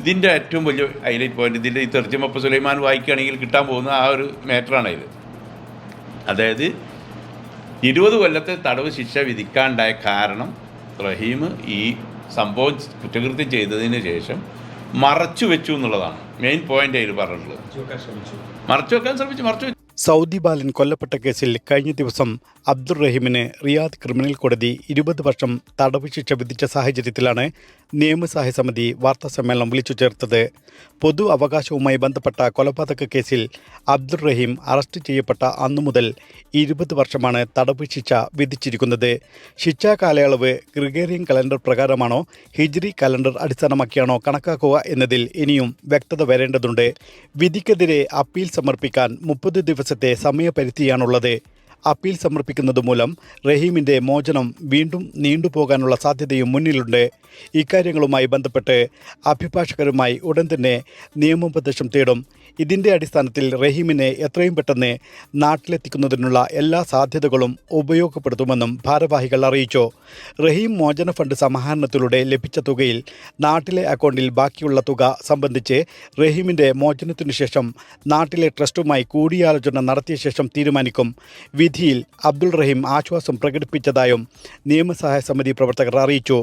ഇതിന്റെ ഏറ്റവും വലിയ ഹൈലൈറ്റ് പോയിന്റ് ഇതിന്റെ ഈ തെർജിമപ്പ് സുലൈമാൻ വായിക്കുകയാണെങ്കിൽ കിട്ടാൻ പോകുന്ന ആ ഒരു മാറ്ററാണ് ഇത് അതായത് ഇരുപത് കൊല്ലത്തെ തടവ് ശിക്ഷ വിധിക്കാണ്ടായ കാരണം റഹീം ഈ സംഭവം കുറ്റകൃത്യം ചെയ്തതിന് ശേഷം മറച്ചു വെച്ചു എന്നുള്ളതാണ്. മെയിൻ പോയിന്റ് അതിൽ പറഞ്ഞിട്ടുള്ളത്. മറച്ചു വെക്കാൻ ശ്രമിച്ചു മറച്ചു വെച്ചു. സൗദി ബാലൻ കൊല്ലപ്പെട്ട കേസിൽ കഴിഞ്ഞ ദിവസം അബ്ദുൾ റഹീമിന് റിയാദ് ക്രിമിനൽ കോടതി ഇരുപത് വർഷം തടവ് ശിക്ഷ വിധിച്ച സാഹചര്യത്തിലാണ് നിയമസഹായ സമിതി വാർത്താ സമ്മേളനം വിളിച്ചു ചേർത്തത്. പൊതു അവകാശവുമായി ബന്ധപ്പെട്ട കൊലപാതക കേസിൽ അബ്ദുൾ റഹീം അറസ്റ്റ് ചെയ്യപ്പെട്ട അന്നു മുതൽ ഇരുപത് വർഷമാണ് തടവ് ശിക്ഷ വിധിച്ചിരിക്കുന്നത്. ശിക്ഷാ കാലയളവ് ഗ്രിഗേറിയൻ കലണ്ടർ പ്രകാരമാണോ ഹിജ്രി കലണ്ടർ അടിസ്ഥാനമാക്കിയാണോ കണക്കാക്കുക എന്നതിൽ ഇനിയും വ്യക്തത വരേണ്ടതുണ്ട്. വിധിക്കെതിരെ അപ്പീൽ സമർപ്പിക്കാൻ മുപ്പത് ദിവസത്തെ സമയപരിധിയാണുള്ളത്. അപ്പീൽ സമർപ്പിക്കുന്നത് മൂലം റഹീമിന്റെ മോചനം വീണ്ടും നീണ്ടുപോകാനുള്ള സാധ്യതയും മുന്നിലുണ്ട്. ഇക്കാര്യങ്ങളുമായി ബന്ധപ്പെട്ട് അഭിഭാഷകരുമായി ഉടൻ തന്നെ നിയമോപദേശം തേടും. ഇതിന്റെ അടിസ്ഥാനത്തിൽ റഹീമിനെ എത്രയും പെട്ടെന്ന് നാട്ടിലെത്തിക്കുന്നതിനുള്ള എല്ലാ സാധ്യതകളും ഉപയോഗപ്പെടുത്തുമെന്നും ഭാരവാഹികൾ അറിയിച്ചു. റഹീം മോചന ഫണ്ട് സമാഹരണത്തിലൂടെ ലഭിച്ച തുകയിൽ നാട്ടിലെ അക്കൗണ്ടിൽ ബാക്കിയുള്ള തുക സംബന്ധിച്ച് റഹീമിന്റെ മോചനത്തിനു ശേഷം നാട്ടിലെ ട്രസ്റ്റുമായി കൂടിയാലോചന നടത്തിയ ശേഷം തീരുമാനിക്കും. വിധിയിൽ അബ്ദുൾ റഹീം ആശ്വാസം പ്രകടിപ്പിച്ചതായും നിയമസഹായ സമിതി പ്രവർത്തകർ അറിയിച്ചു.